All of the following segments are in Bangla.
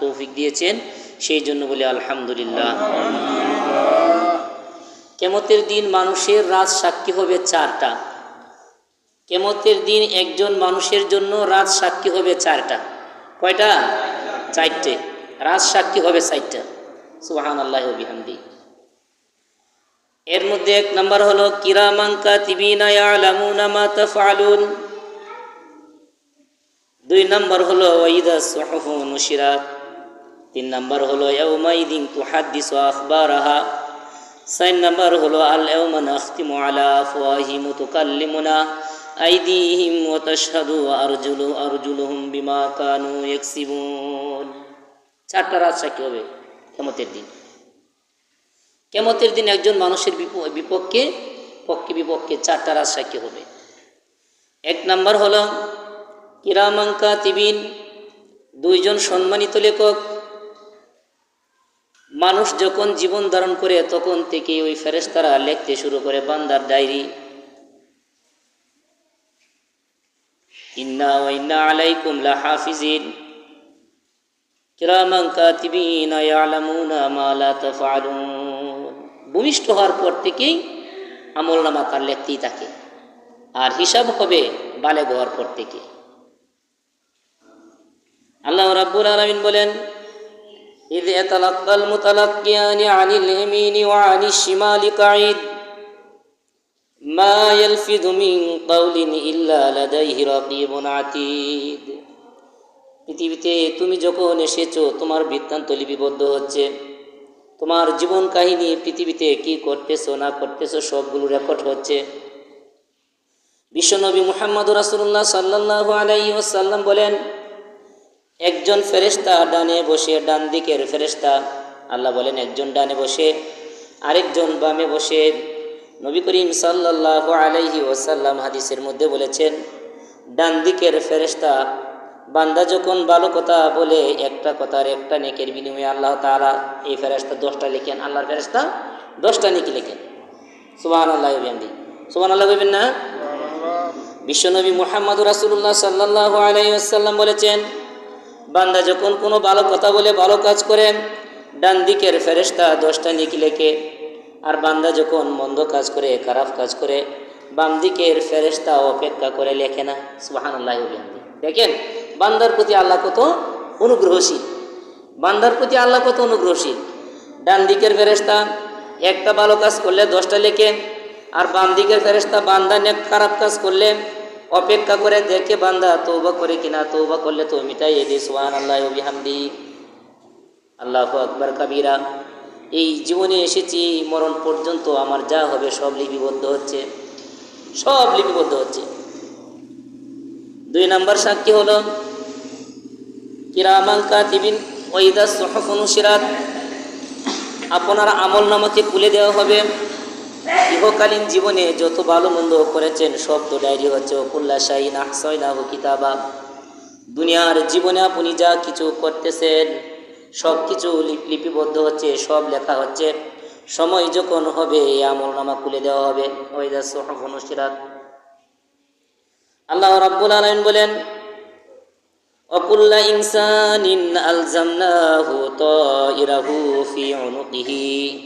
তৌফিক দিয়েছেন, সেই জন্য বলি আলহামদুলিল্লাহ। কেমতের দিন মানুষের রাজ সাক্ষী হবে চারটা। কেমতের দিন একজন মানুষের জন্য রাজ সাক্ষী হবে চারটা। কয়টা? চারটে। রাজ সাক্ষী হবে চারটা। সুহান আল্লাহ বিহামদি। এর মধ্যে এক নম্বর হলো কিরামাঙ্কা তিবিনা দুই নম্বর হলো ওয়াইদা সুহুফু নুশিরাত। তিন নাম্বার হলো, ইয়াউমাইদিন তুহাদ্দিসু আখবারাহা চার নাম্বার হলো আল ইয়াউমা নাখতিমু আলা আফওয়াহিম ওয়া তুকাল্লিমুনা আইদিহিম ওয়া তাশহাদু আরজুলু, আরজুলুহুম বিমা কানু ইয়াকসিবুন চারটা রাত সাক্ষী হবে কেমতের দিন। কেমতের দিন একজন মানুষের বিপ- বিপক্ষে, পক্ষে বিপক্ষে চারটা রাজ সাক্ষী হবে। এক নাম্বার হলো কিরামাঙ্কা তিবিন দুইজন সম্মানিত লেখক মানুষ যখন জীবন ধারণ করে, তখন থেকে ওই ফেরেস্তারা লিখতে শুরু করে বান্দার ডায়েরি। ইন্না ইন্না আলাইকুম লা হাফিজিন কিরামান কাতিবিনা ইয়ালামুনা মা লা তাফআলুন। ভূমিষ্ঠ হওয়ার পর থেকেই আমল নামা তার লিখতেই থাকে। আর হিসাব হবে বালেগ হওয়ার পর থেকে। আল্লাহ রাব্বুল আলামিন বলেন إذ يتلقى المتلقيان عن اليمين وعن الشمال قعيد ما يلفظ من قول إلا لديه رقيب عتيد পৃথিবীতে তুমি যখন এসেছো তোমার বৃত্তান্ত লিপিবদ্ধ হচ্ছে তোমার জীবন কাহিনী পৃথিবীতে কি করতেছো না করতেছো সবগুলো রেকর্ড হচ্ছে বিশ্বনবী মুহাম্মদ রাসুল্লাহ সাল্লাহ আলাইহি ওসাল্লাম বলেন একজন ফেরেশতা ডানে বসে ডান দিকের ফেরেশতা আল্লাহ বলেন একজন ডানে বসে আরেকজন বামে বসে। নবী করিম সাল্লাহ আলাইহি ওসাল্লাম হাদিসের মধ্যে বলেছেন ডান দিকের ফেরেশতা বান্দা যখন ভালো কথা বলে একটা কথার একটা নেকের বিনিময়ে আল্লাহ তাআলা এই ফেরেশতা দশটা লিখেন। আল্লাহর ফেরেস্তা দশটা নেকি লেখেন। সুবাহ আল্লাহ বিহামদি। সুবাহ আল্লাহ বলবেন না? বিশ্বনবী মুহাম্মদ রাসুল্লাহ সাল্লাহ আলাইসাল্লাম বলেছেন বান্দা যখন কোনো ভালো কথা বলে ভালো কাজ করেন ডান দিকের ফেরেশতা দশটা নিকি লেখে। আর বান্দা যখন মন্দ কাজ করে, খারাপ কাজ করে, বাম দিকের ফেরেশতা অপেক্ষা করে লেখে না। সুবাহান আল্লাহ দেখেন, বান্দার প্রতি আল্লাহ কত অনুগ্রহশীল। বান্দার প্রতি আল্লাহ কত অনুগ্রহশীল। ডান দিকের ফেরেশতা একটা ভালো কাজ করলে দশটা লেখে, আর বাম দিকের ফেরেস্তা বান্দা নেক খারাপ কাজ করলে অপেক্ষা করে দেখে বান্দা তৌবা করে কিনা? তৌবা করলে তো মিটাই দে সোহান আল্লাহ বিহামদি। আল্লাহ আকবর কাবিরা। এই জীবনে এসেছি, মরণ পর্যন্ত আমার যা হবে সব লিপিবদ্ধ হচ্ছে। সব লিপিবদ্ধ হচ্ছে। দুই নাম্বার সাক্ষী হলো কিরামাঙ্কা তিবিন ওইদা সহফনুসিরাত আপনার আমল নামাকে খুলে দেওয়া হবে। ইহকালীন জীবনে যত ভালো মন্দ করেছেন তো ডায়েরি হচ্ছে, ওকুল্লা শাহী নাহসয়নাহু কিতাবা। দুনিয়ার জীবনে আপনি যা কিছু করতেছেন, সব কিছু লিপিবদ্ধ হচ্ছে, সব লেখা হচ্ছে। সময় যখন হবে, এই আমল নামা খুলে দেওয়া হবে। ওইদা আল্লাহ রাব্বুল আলামিন বলেন অকুল্লা ইনসানিন আলজামনাহু তাইরাহু ফি উনুকিহি।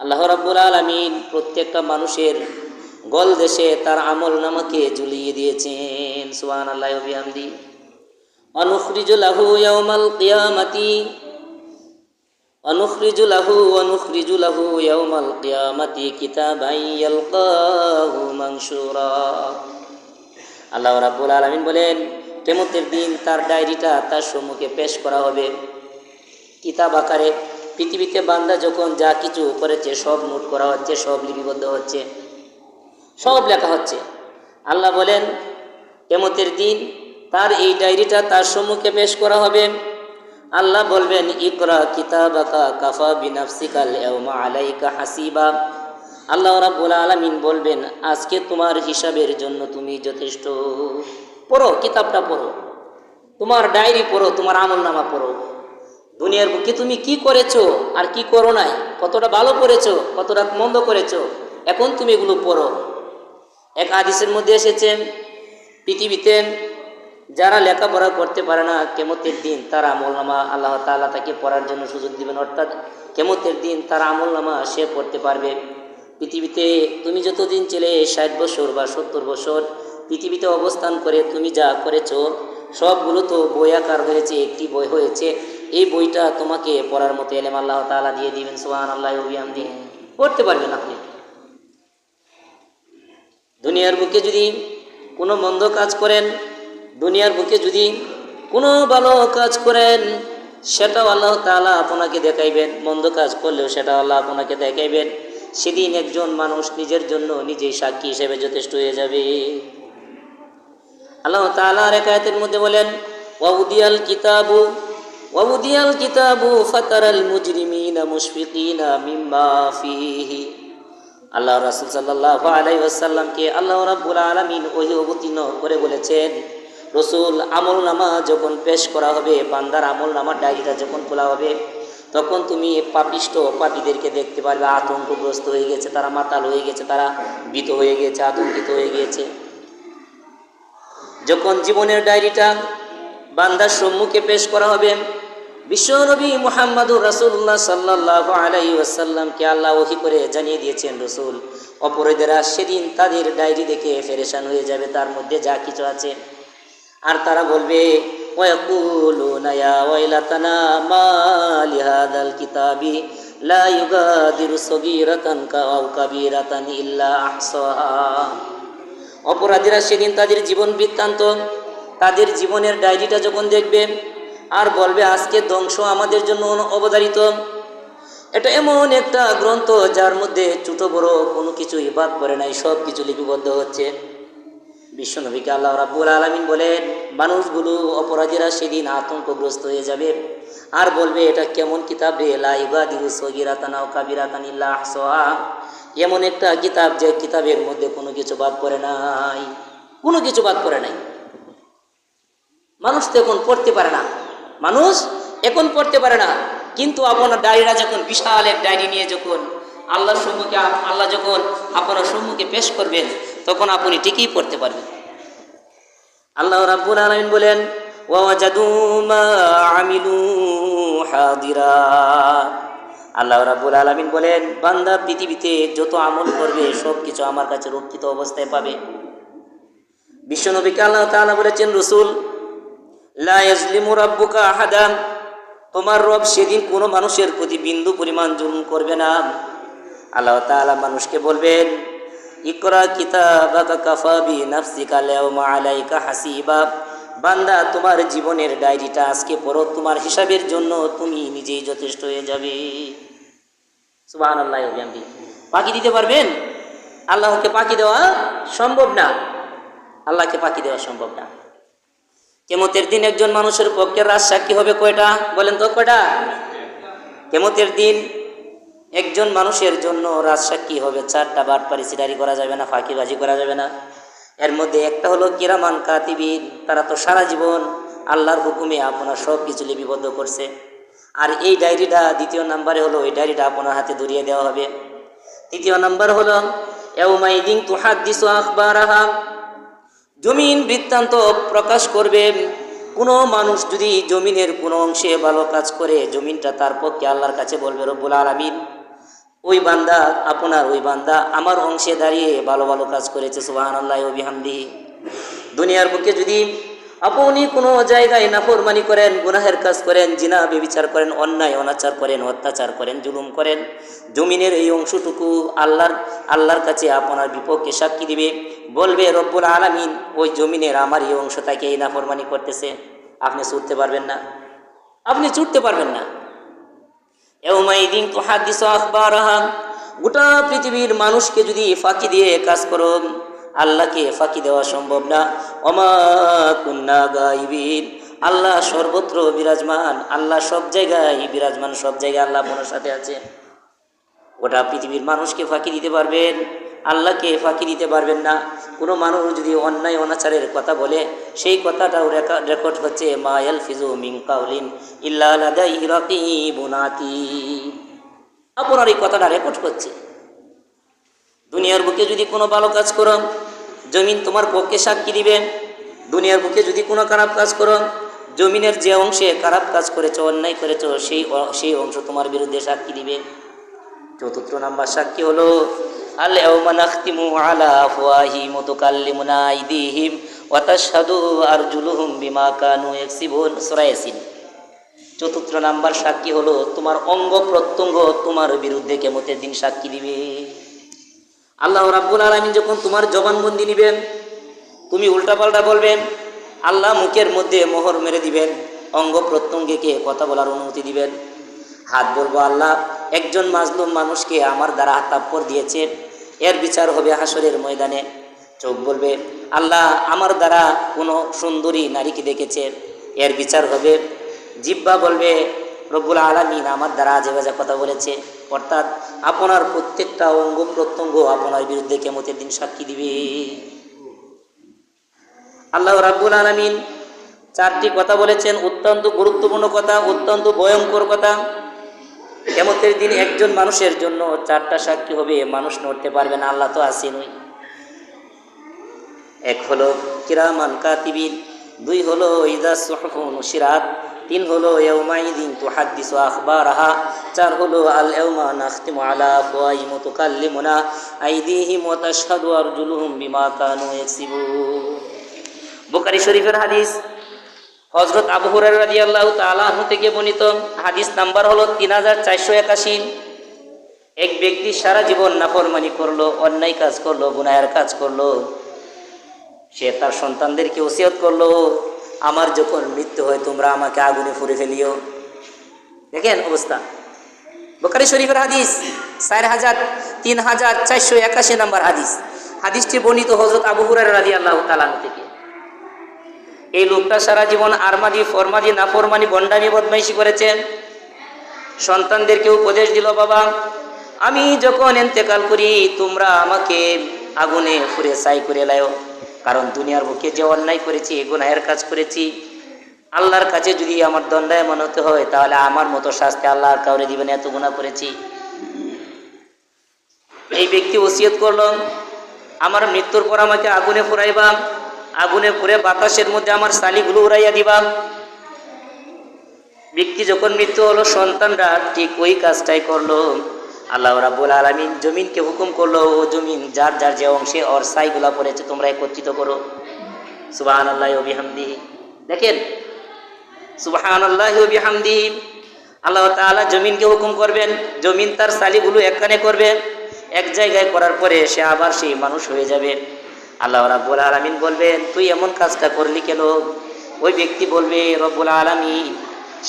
আল্লাহ রাব্বুল আলামিন প্রত্যেকটা মানুষের গল দেশে তার আমল নামাকে ঝুলিয়ে দিয়েছেন। সুবহান আল্লাহ বিহামদি। অনুখরিজু লাহু ইয়াউমাল কিয়ামাতি। অনুখরিজু লাহু অনুখরিজু লাহু ইয়াউমাল কিয়ামাতি কিতাবান ইয়ালকাহু মানশুরা। আল্লাহ রাব্বুল আলামিন বলেন, কেমতের দিন তার ডায়েরিটা তার সম্মুখে পেশ করা হবে। কিতাব আকারে পৃথিবীতে বান্দা যখন যা কিছু করেছে, সব নোট করা হচ্ছে, সব লিপিবদ্ধ হচ্ছে, সব লেখা হচ্ছে। আল্লাহ বলেন, কেমতের দিন তার এই ডায়েরিটা তার সম্মুখে পেশ করা হবে। আল্লাহ বলবেন, ইকরা কিতাবাকা কাফা বিনাফসিকাল ইয়াউমা আলাইকা হাসিবা। আল্লাহ রাব্বুল আলামিন বলবেন, আজকে তোমার হিসাবের জন্য তুমি যথেষ্ট। পড়ো, কিতাবটা পড়ো। তোমার ডায়েরি পড়ো, তোমার আমল নামা পড়ো। দুনিয়ার বুকে তুমি কি করেছ আর কি করো নাই? কতটা ভালো করেছ, কতটা মন্দ করেছ? এখন তুমি এগুলো পড়ো। এক হাদিসের মধ্যে এসেছে, পৃথিবীতে যারা লেখাপড়া করতে পারে না, কেমতের দিন তার আমল নামা আল্লাহ তাআলা তাকে পড়ার জন্য সুযোগ দিবেন। অর্থাৎ কেমতের দিন তার আমল নামা সে পড়তে পারবে। পৃথিবীতে তুমি যতদিন ছেলে, ষাট বছর বা সত্তর বছর পৃথিবীতে অবস্থান করে তুমি যা করেছ, সবগুলো তো বই আকার হয়েছে, একটি বই হয়েছে। এই বইটা তোমাকে পড়ার মতো এলেম আল্লাহ তাআলা দিয়ে দিবেন সোহান আল্লাহ অভিয়ান দিয়ে পড়তে পারবেন আপনি। দুনিয়ার বুকে যদি কোনো মন্দ কাজ করেন, দুনিয়ার বুকে যদি কোনো ভালো কাজ করেন, সেটাও আল্লাহ তাআলা আপনাকে দেখাইবেন। মন্দ কাজ করলেও সেটা আল্লাহ আপনাকে দেখাইবেন। সেদিন একজন মানুষ নিজের জন্য নিজেই সাক্ষী হিসেবে যথেষ্ট হয়ে যাবে। আল্লাহ তাআলা আর একায়তের মধ্যে বলেন ওয়াউদিয়াল কিতাবু ওয়াউদিয়াল কিতাবু ফাতারাল মুজরিমিনা মুশফিকিনা মিম্মা ফিহি আল্লাহ রাসূল সাল্লাল্লাহু আলাইহি ওয়াসাল্লামকে আল্লাহ রাব্বুল আলামিন ওহি অবতীর্ণ করে বলেছেন, রসুল আমল নামা যখন পেশ করা হবে, বান্দার আমল নামার ডায়েরিটা যখন খোলা হবে, তখন তুমি পাপিষ্ট পাপীদেরকে দেখতে পারবে, আতঙ্কগ্রস্ত হয়ে গেছে তারা, মাতাল হয়ে গেছে তারা, ভীত হয়ে গেছে, আতঙ্কিত হয়ে গিয়েছে যখন জীবনের ডায়েরিটা বান্দার সম্মুখে পেশ করা হবে। বিশ্বনবী মুহাম্মদুর রাসূলুল্লাহ সাল্লাল্লাহু আলাইহি ওয়াসাল্লামকে আল্লাহ ওহি করে জানিয়ে দিয়েছেন রসুল, অপরাধীরা সেদিন তাদের ডায়েরি দেখে ফেরেশান হয়ে যাবে, তার মধ্যে যা কিছু আছে। আর তারা বলবে অপরাধীরা সেদিন তাদের জীবন বৃত্তান্ত তাদের জীবনের ডায়েরিটা যখন দেখবে আর বলবে, আজকে ধ্বংস আমাদের জন্য অবধারিত। এটা এমন একটা গ্রন্থ যার মধ্যে ছোট বড় কোনো কিছুই বাদ পড়ে নাই সব কিছু লিপিবদ্ধ হচ্ছে। বিশ্বনবীকে আল্লাহ রাব্বুল আলামিন বলেন, মানুষগুলো, অপরাধীরা সেদিন আতঙ্কগ্রস্ত হয়ে যাবে। আর বলবে, এটা কেমন কিতাব রে? লাইবা দিরু সগিরাতানা ও কাবিরাতান ইল্লা আহসাহা। এমন একটা কিতাব যে কিতাবের মধ্যে কোনো কিছু বাদ পড়ে নাই, কোনো কিছু বাদ পড়ে নাই। মানুষ তো এখন পড়তে পারে না। মানুষ এখন পড়তে পারে না। কিন্তু আপনার ডায়েরিরা যখন বিশাল এক ডায়েরি নিয়ে যখন আল্লাহর সম্মুখে আল্লাহ যখন আপনার সম্মুখে পেশ করবেন, তখন আপনি ঠিকই পড়তে পারবেন। আল্লাহ রাব্বুল আলামিন বলেন আল্লাহ রাব্বুল আলামিন বলেন, বান্দা পৃথিবীতে যত আমল করবে সব কিছু আমার কাছে রক্ষিত অবস্থায় পাবে। বিশ্বনবীকে আল্লাহ তাআলা বলেছেন, রসুল লা ইয়াজলিমু রাব্বুকা আহাদান। তোমার রব সেদিন কোনো মানুষের প্রতি বিন্দু পরিমাণ জুলুম করবে না। আল্লাহ তাআলা মানুষকে বলবেন, ইকরা কিতাবাকা কাফা বি নাফসিকা লাউমা আলাইকা হাসিবা। বান্দা, তোমার জীবনের ডায়েরিটা আজকে পড়ো, তোমার হিসাবের জন্য তুমি নিজেই যথেষ্ট হয়ে যাবে। সুবহানাল্লাহ ওয়া বিহামদি পাখি দিতে পারবেন? আল্লাহকে পাখি দেওয়া সম্ভব না। আল্লাহকে পাখি দেওয়া সম্ভব না। কেমতের দিন একজন মানুষের পক্ষে রাজ সাক্ষী হবে কয়টা? বলেন তো কয়টা? কেমতের দিন একজন মানুষের জন্য রাজ সাক্ষী হবে। চারটা বাটপারি সিটারি করা যাবে না, ফাঁকিবাজি করা যাবে না। এর মধ্যে একটা হলো কিরামান কাতিবিন, তারা তো সারা জীবন আল্লাহর হুকুমে আপনার সব কিছু লিপিবদ্ধ করছে। আর এই ডায়েরিটা দ্বিতীয় নাম্বারে হলো, এই ডায়েরিটা আপনার হাতে ধরিয়ে দেওয়া হবে। তৃতীয় নাম্বার হলো এউমাইদিন তুহাদ্দিসু আখবারাহা। জমিন বৃত্তান্ত প্রকাশ করবে। কোনো মানুষ যদি জমিনের কোনো অংশে ভালো কাজ করে, জমিনটা তার পক্ষে আল্লাহর কাছে বলবে, রব্বুল আলমিন, ওই বান্দা আপনার ওই বান্দা আমার অংশে দাঁড়িয়ে ভালো ভালো কাজ করেছে সুবাহ আল্লাহ অবিহামদি দুনিয়ার পক্ষে যদি আপনি কোনো জায়গায় নাফরমানি করেন, গুনাহের কাজ করেন, জিনা, বেবিচার করেন, অন্যায়, অনাচার করেন, অত্যাচার করেন, জুলুম করেন, জমিনের এই অংশটুকু আল্লাহর আল্লাহর কাছে আপনার বিপক্ষে সাক্ষী দিবে। বলবে, রব্বুল আলামিন, ওই জমিনের আমার এই অংশটাকে এই নাফরমানি করতেছে। আপনি ছুটতে পারবেন না। আপনি ছুটতে পারবেন না। এওমাইদিন তুহাদ্দিসু আখবারাহা, গোটা পৃথিবীর মানুষকে যদি ফাঁকি দিয়ে কাজ করো আল্লাহকে ফাঁকি দেওয়া সম্ভব না। অমা কুন্না গাইবিন। আল্লাহ সর্বত্র বিরাজমান, আল্লাহ সব জায়গায় বিরাজমান, সব জায়গায় আল্লাহ আপনার সাথে আছে ওটা পৃথিবীর মানুষকে ফাঁকি দিতে পারবেন, আল্লাহকে ফাঁকি দিতে পারবেন না। কোনো মানুষ যদি অন্যায়, অনাচারের কথা বলে, সেই কথাটাও রেকা- রেকর্ড হচ্ছে মায়াল ফিজু মিং কাউলিন ইল্লা। আপনার এই কথাটা রেকর্ড করছে। দুনিয়ার বুকে যদি কোনো ভালো কাজ করো, জমিন তোমার পক্ষে সাক্ষী দিবে। দুনিয়ার বুকে যদি কোনো খারাপ কাজ করো, জমিনের যে অংশে খারাপ কাজ করেছ, অন্যায় করেছ, সেই সেই অংশ তোমার বিরুদ্ধে সাক্ষী দিবে। চতুর্থ নাম্বার সাক্ষী হলো চতুর্থ নাম্বার সাক্ষী হলো, তোমার অঙ্গ প্রত্যঙ্গ তোমার বিরুদ্ধে কেমতের দিন সাক্ষী দিবে। আল্লাহ রাব্বুল আলামিন যখন তোমার জবানবন্দি নিবেন, তুমি উল্টাপাল্টা বলবেন, আল্লাহ মুখের মধ্যে মোহর মেরে দিবেন, অঙ্গ প্রত্যঙ্গকে কথা বলার অনুমতি দিবেন। হাত বলব, আল্লাহ, একজন মাজলুম মানুষকে আমার দ্বারা তাপ্পর দিয়েছে এর বিচার হবে হাসরের ময়দানে। চোখ বলবে, আল্লাহ, আমার দ্বারা কোনো সুন্দরী নারীকে দেখেছে এর বিচার হবে। জিব্বা বলবে, রব্বুল আলমিন আমার দ্বারা আজে বাজে কথা বলেছে অর্থাৎ আপনার প্রত্যেকটা অঙ্গ প্রত্যঙ্গ আপনার বিরুদ্ধে কেমতের দিন সাক্ষী দিবে। আল্লাহ রাব্বুল আলমিন চারটি কথা বলেছেন, অত্যন্ত গুরুত্বপূর্ণ কথা, অত্যন্ত ভয়ঙ্কর কথা। কেমতের দিন একজন মানুষের জন্য চারটা সাক্ষী হবে, মানুষ নড়তে পারবে না, আল্লাহ তো আসেনই এক হলো কিরামান কাতিবিন, দুই হলো ইদা সুহফুন সিরাত তিন হলো ইয়ৌমাইদিন তু হাদ্দিসু আখবারাহা, চার হলো আল ইয়ৌমা নাখতিমু আলা আফওয়াহিম ওয়া তুকাল্লিমুনা আইদিহিম ওয়া তাশহাদু আরজুলুহুম বিমা কানু ইয়াকসিবুন। বুখারী শরীফের হাদিস হজরত আবু হুরায়রা রাদিয়াল্লাহু তাআলা আনহু থেকে বর্ণিত হাদিস নাম্বার হলো তিন হাজার চারশো একাশি। এক ব্যক্তি সারা জীবন নাফরমানি করল, অন্যায় কাজ করল, গুনাহের কাজ করল, সে তার সন্তানদেরকে ওসিয়ত করল আমার যখন মৃত্যু হয়, তোমরা আমাকে আগুনে ফুরে ফেলিও। দেখেন অবস্থা। বোকারি শরীফের হাদিস, চার হাজার, তিন হাজার চারশো একাশি নম্বর হাদিস। হাদিসটি বর্ণিত হজরত আবু হুরার রাজি আল্লাহ তালান থেকে। এই লোকটা সারা জীবন আরমাদি, ফরমাদি, নাফরমানি, বন্ডামি, বদমাইশি করেছেন সন্তানদেরকে উপদেশ দিল, বাবা, আমি যখন এন্তেকাল করি, তোমরা আমাকে আগুনে ফুরে সাই করে লাও কারণ দুনিয়ার বুকে যে অন্যায় করেছি, এ গুনাহের কাজ করেছি। আল্লাহর কাছে যদি আমার দণ্ডায় মনে হতে হয়, তাহলে আমার মতো শাস্তি আল্লাহ কাউরে দিবেন এত গুণা করেছি। এই ব্যক্তি ওসিয়ত করল, আমার মৃত্যুর পর আমাকে আগুনে ফুরাইবা আগুনে পুড়ে বাতাসের মধ্যে আমার শালিগুলো উড়াইয়া দিবা। ব্যক্তি যখন মৃত্যু হলো, সন্তানরা ঠিক ওই কাজটাই করল। আল্লাহ রাবুল আলমিন জমিনকে হুকুম করল, ও জমিন, যার যার যে অংশে ওর সাইগুলা পড়েছে, তোমরা একত্রিত করো। সুবাহান আল্লাহ বিহামদি দেখেন সুবাহান আল্লাহ বিহামদি আল্লাহ তাআলা জমিনকে হুকুম করবেন, জমিন তার সালিগুলো একখানে করবে, এক জায়গায় করার পরে সে আবার সেই মানুষ হয়ে যাবে। আল্লাহ রাব্বুল আলামিন বলবেন, তুই এমন কাজটা করলি কেন? ওই ব্যক্তি বলবে, রব্বুল আলামিন,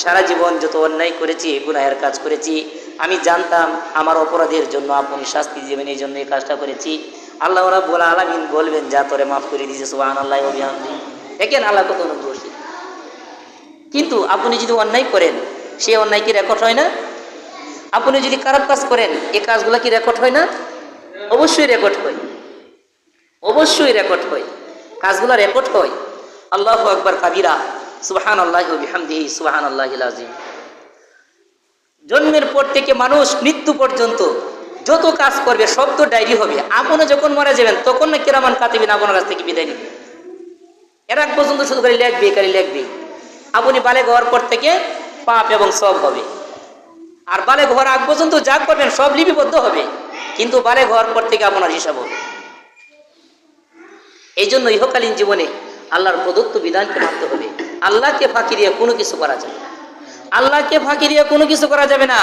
সারা জীবন যত অন্যায় করেছি, গুনাহের কাজ করেছি আমি জানতাম আমার অপরাধের জন্য আপনি শাস্তি দেবেন এই জন্য এই কাজটা করেছি। আল্লাহ রাব্বুল আলামিন বলবেন, যা তোরে মাফ করে দিয়েছে, সুবহানাল্লাহ বিহামদি দেখেন আল্লাহ কত অনুগ্রহী কিন্তু আপনি যদি অন্যায় করেন, সেই অন্যায় কি রেকর্ড হয় না? আপনি যদি খারাপ কাজ করেন এই কাজগুলো কি রেকর্ড হয় না? অবশ্যই রেকর্ড হয়। অবশ্যই রেকর্ড হয়। কাজগুলো রেকর্ড হয়। আল্লাহ আকবর, কাবিরা। সুবাহান আল্লাহ বিহামদিহি সুবাহান আল্লাহ আজিম জন্মের পর থেকে মানুষ মৃত্যু পর্যন্ত যত কাজ করবে সব তো ডায়েরি হবে। আপনি যখন মারা যাবেন, তখন না কেরামান কাতিবিন আপনার কাছ থেকে বিদায় নিবে। এর পর্যন্ত শুধু খালি লেখবে খালি লেখবে। আপনি বালে হওয়ার পর থেকে পাপ এবং সব হবে। আর বালে ঘর আগ পর্যন্ত যা করবেন সব লিপিবদ্ধ হবে। কিন্তু বালে হওয়ার পর থেকে আপনার হিসাব হবে। এই জন্য ইহকালীন জীবনে আল্লাহর প্রদত্ত বিধানকে মানতে হবে। আল্লাহকে ফাঁকি দিয়ে কোনো কিছু করা যাবে না। আল্লাহকে ফাঁকি দিয়ে কোনো কিছু করা যাবে না।